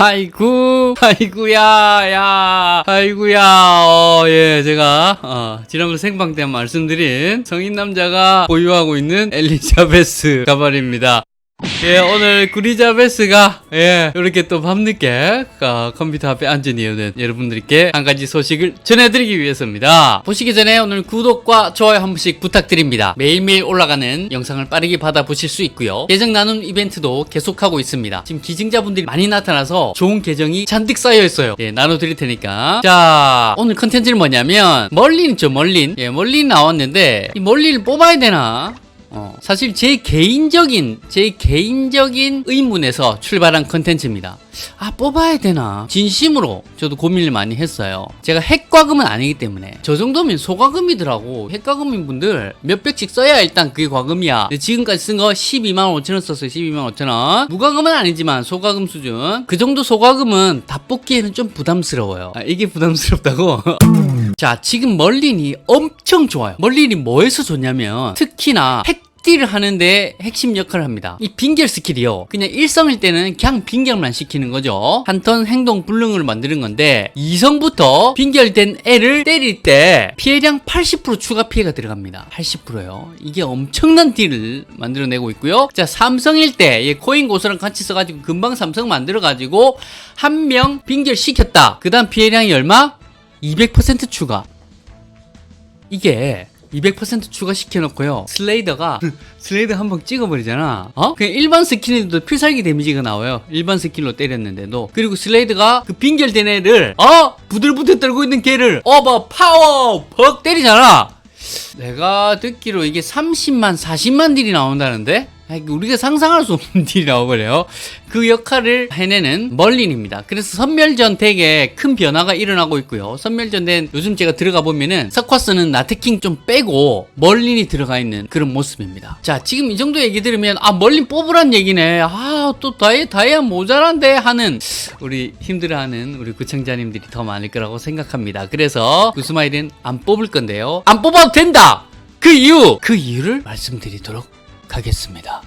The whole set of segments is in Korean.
아이고, 아이고야, 야, 아이고야, 어, 예, 제가, 어, 지난번 생방 때 말씀드린 성인 남자가 보유하고 있는 엘리자베스 가발입니다. 예, 오늘 구리자베스가, 예, 이렇게 또 밤늦게, 어, 컴퓨터 앞에 앉은 이유는 여러분들께 한 가지 소식을 전해드리기 위해서입니다. 보시기 전에 오늘 구독과 좋아요 한 번씩 부탁드립니다. 매일매일 올라가는 영상을 빠르게 받아보실 수 있고요. 계정 나눔 이벤트도 계속하고 있습니다. 지금 기증자분들이 많이 나타나서 좋은 계정이 잔뜩 쌓여 있어요. 예, 나눠드릴 테니까. 자, 오늘 컨텐츠는 뭐냐면, 멀린 있죠, 멀린. 예, 멀린 나왔는데, 이 멀린을 뽑아야 되나? 어, 사실 제 개인적인 제 개인적인 의문에서 출발한 컨텐츠입니다. 아 뽑아야 되나? 진심으로 저도 고민을 많이 했어요. 제가 핵과금은 아니기 때문에 저 정도면 소과금이더라고. 핵과금인 분들 몇 백씩 써야 일단 그게 과금이야. 지금까지 쓴 거 12만 5천 원 썼어요. 12만 5천 원. 무과금은 아니지만 소과금 수준. 그 정도 소과금은 다 뽑기에는 좀 부담스러워요. 아, 이게 부담스럽다고. 자, 지금 멀린이 엄청 좋아요. 멀린이 뭐에서 좋냐면 특히나 핵 딜을 하는데 핵심 역할을 합니다. 이 빙결 스킬이요. 그냥 일성일 때는 그냥 빙결만 시키는 거죠. 한 턴 행동 불능을 만드는 건데 이성부터 빙결된 애를 때릴 때 피해량 80% 추가 피해가 들어갑니다. 80%요. 이게 엄청난 딜을 만들어내고 있고요. 자, 삼성일 때얘 코인 고수랑 같이 써가지고 금방 삼성 만들어가지고 한 명 빙결 시켰다. 그 다음 피해량이 얼마? 200% 추가. 이게 200% 추가 시켜놓고요. 슬레이더가 슬레이더 한 번 찍어버리잖아. 어? 그냥 일반 스킬인데도 필살기 데미지가 나와요. 일반 스킬로 때렸는데도. 그리고 슬레이더가 그 빙결된 애를 어 부들부들 떨고 있는 걔를 어버 파워 벅 때리잖아. 내가 듣기로 이게 30만 40만 딜이 나온다는데? 아이, 우리가 상상할 수 없는 딜이 나와버려요. 그 역할을 해내는 멀린입니다. 그래서 선멸전 덱에 큰 변화가 일어나고 있고요. 선멸전 덱 요즘 제가 들어가 보면은 서커스는 나트킹 좀 빼고 멀린이 들어가 있는 그런 모습입니다. 자, 지금 이 정도 얘기 들으면 아 멀린 뽑으란 얘기네. 아, 또 다이 다이아 모자란데 하는 우리 힘들어하는 우리 구청자님들이 더 많을 거라고 생각합니다. 그래서 구스마일은 안 뽑을 건데요. 안 뽑아도 된다. 그 이유, 그 이유를 말씀드리도록 하겠습니다.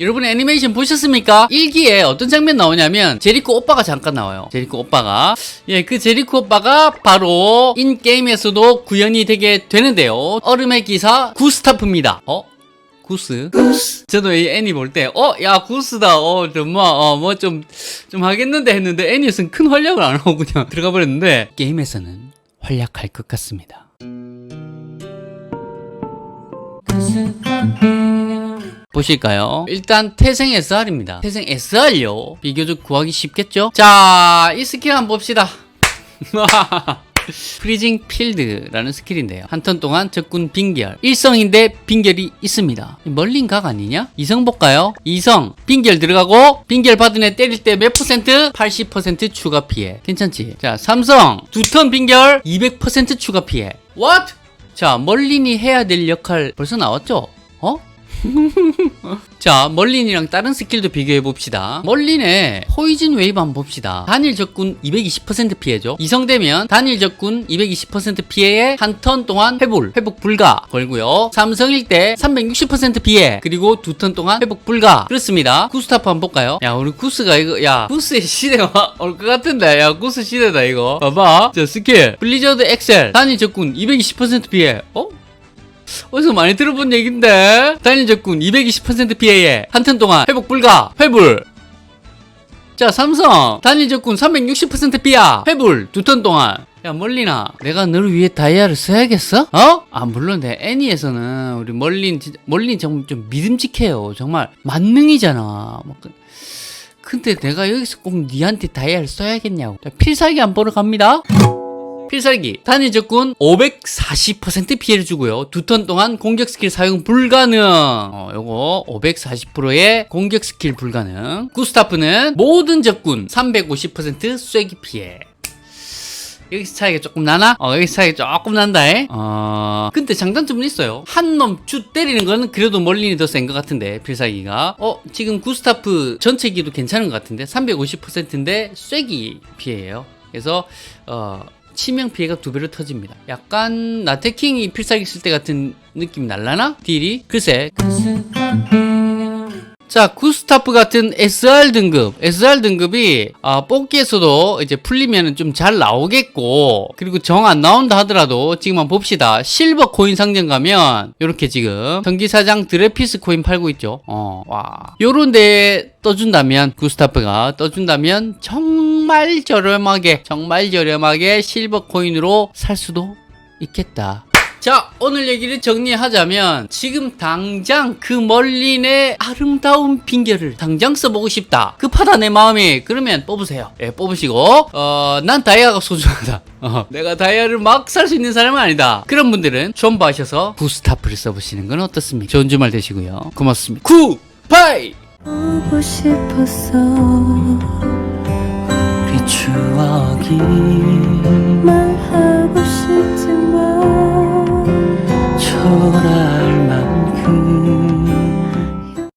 여러분 애니메이션 보셨습니까? 1기에 어떤 장면 나오냐면 제리코 오빠가 잠깐 나와요. 제리코 오빠가 예, 그 제리코 오빠가 바로 인게임에서도 구현이 되게 되는데요. 얼음의 기사 구스타프입니다. 어? 구스? 저도 이 애니 볼 때, 어, 야, 구스다. 어, 정말, 어, 뭐 좀, 좀 하겠는데 했는데, 애니에서는 큰 활약을 안 하고 그냥 들어가 버렸는데, 게임에서는 활약할 것 같습니다. 보실까요? 일단 태생 SR입니다. 태생 SR요. 비교적 구하기 쉽겠죠? 자, 이 스킬 한번 봅시다. 프리징 필드라는 스킬인데요. 한 턴 동안 적군 빙결. 일성인데 빙결이 있습니다. 멀린 각 아니냐? 이성 볼까요? 이성. 빙결 들어가고 빙결 받은 애 때릴 때 몇 퍼센트? 80% 추가 피해. 괜찮지? 자, 삼성. 두 턴 빙결 200% 추가 피해. What? 자, 멀린이 해야 될 역할 벌써 나왔죠? 어? 자, 멀린이랑 다른 스킬도 비교해 봅시다. 멀린의 포이즌 웨이브 한번 봅시다. 단일 적군 220% 피해죠. 이성되면 단일 적군 220% 피해에 한 턴 동안 회복, 회복 불가 걸고요. 삼성일 때 360% 피해, 그리고 두 턴 동안 회복 불가. 그렇습니다. 구스타프 한번 볼까요? 야, 우리 구스가 이거, 야, 구스의 시대가 올 것 같은데. 야, 구스 시대다, 이거. 봐봐. 자, 스킬. 블리저드 엑셀. 단일 적군 220% 피해. 어? 어디서 많이 들어본 얘긴데? 단일 적군 220% 피해에 한 턴 동안 회복 불가 회불. 자 삼성 단일 적군 360% 피하 회불 두 턴 동안. 야 멀리나 내가 너를 위해 다이아를 써야겠어? 어? 아 물론 내 애니에서는 우리 멀린 멀린 정말 좀 믿음직해요. 정말 만능이잖아. 뭐 그- 근데 내가 여기서 꼭 니한테 다이아를 써야겠냐고. 자, 필살기 안 보러 갑니다 필살기 단일 적군 540% 피해를 주고요 두 턴 동안 공격 스킬 사용 불가능 어 요거 540%의 공격 스킬 불가능 구스타프는 모든 적군 350% 쐐기 피해 여기서 차이가 조금 나나? 어, 여기서 차이가 조금 난다, 에? 어, 근데 장단점은 있어요. 한놈주 때리는 거는 그래도 멀린이 더 센 것 같은데, 필살기가. 어, 지금 구스타프 전체기도 괜찮은 것 같은데, 350%인데, 쐐기 피해예요 그래서, 어, 치명 피해가 두 배로 터집니다. 약간 나태킹이 필살기 쓸 때 같은 느낌이 날라나? 딜이? 글쎄. 자, 구스타프 같은 SR 등급, SR 등급이 아, 뽑기에서도 이제 풀리면은 좀잘 나오겠고, 그리고 정 안 나온다 하더라도 지금 한번 봅시다. 실버 코인 상점 가면 이렇게 지금 전기사장 드레피스 코인 팔고 있죠. 어, 와, 요런 데 떠준다면 구스타프가 떠준다면 정 말 저렴하게, 정말 저렴하게 실버 코인으로 살 수도 있겠다. 자, 오늘 얘기를 정리하자면 지금 당장 그 멀린의 아름다운 핑계를 당장 써보고 싶다. 급하다 내 마음이. 그러면 뽑으세요. 예, 뽑으시고 어, 난 다이아가 소중하다. 어, 내가 다이아를 막 살 수 있는 사람은 아니다. 그런 분들은 좀 봐셔서 부스타프를 써보시는 건 어떻습니까? 좋은 주말 되시고요. 고맙습니다. 구, 파이! 추억이 말하고 싶지만 초라할